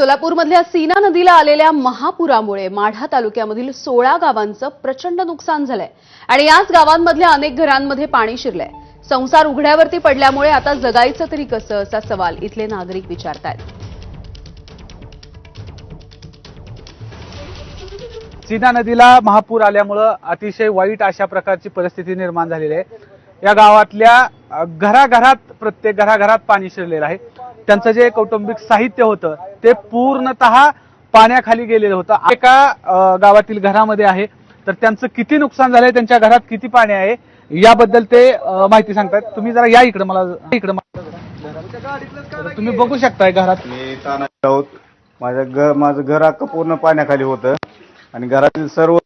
सोलापूरमधल्या सीना नदीला आलेल्या महापुरामुळे माढा तालुक्यामधील सोळा गावांचं प्रचंड नुकसान झालंय. आणि याच गावांमधल्या अनेक घरांमध्ये पाणी शिरलंय. संसार उघड्यावरती पडल्यामुळे आता जगायचं तरी कसं असा सवाल इथले नागरिक विचारतायत. सीना नदीला महापूर आल्यामुळं अतिशय वाईट अशा प्रकारची परिस्थिती निर्माण झालेली आहे. या गावातल्या घराघरात प्रत्येक घराघरात पाणी शिरलेलं आहे. त्यांचं जे कौटुंबिक साहित्य होतं ते पूर्णतः पाण्याखाली गेलेलं होतं. एका गावातील घरामध्ये आहे. तर त्यांचं किती नुकसान झालंय त्यांच्या घरात किती पाणी आहे याबद्दल ते माहिती सांगतात तुम्ही जरा या इकडे मला इकडे तुम्ही बघू शकताय घरात. मी राऊत माझ्या घर माझं घर अख्खं पूर्ण पाण्याखाली होतं. आणि घरातील सर्व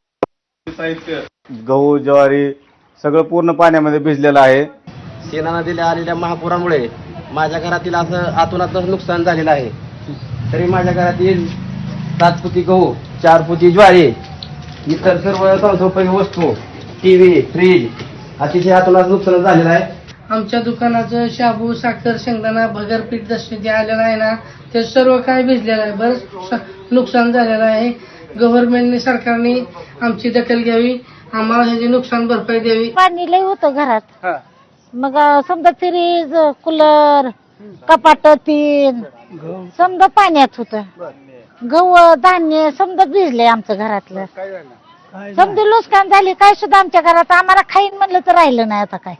साहित्य गहू ज्वारी सगळं पूर्ण पाण्यामध्ये भिजलेलं आहे. सेना नदीला आलेल्या महापुरामुळे माझ्या घरातील असं आतूनातच नुकसान झालेलं आहे. तरी माझ्या घरातील सात पुती गहू चार पुती ज्वारी इतर सर्व संसोपयोगी वस्तू टीव्ही फ्रीज अतिशय आतूनात नुकसान झालेलं आहे. आमच्या दुकानाचं शाबू साखर शेंगदाणा भगरपीठ जसे जे आलेलं आहे ना ते सर्व काय भिजलेलं आहे. बरंच स- नुकसान झालेलं आहे. गव्हर्नमेंटने सरकारने आमची दखल घ्यावी. आम्हाला ह्याची नुकसान भरपाई द्यावी. पाणी लय होतं घरात. हा. मग समजा फ्रीज कूलर कपाट तीन समजा पाण्यात होत. गहू धान्य समजा भिजले आमचं घरातलं. समजा नुकसान झाले काय सुद्धा आमच्या घरात आम्हाला खाईन म्हणलं तर राहिलं नाही आता काय.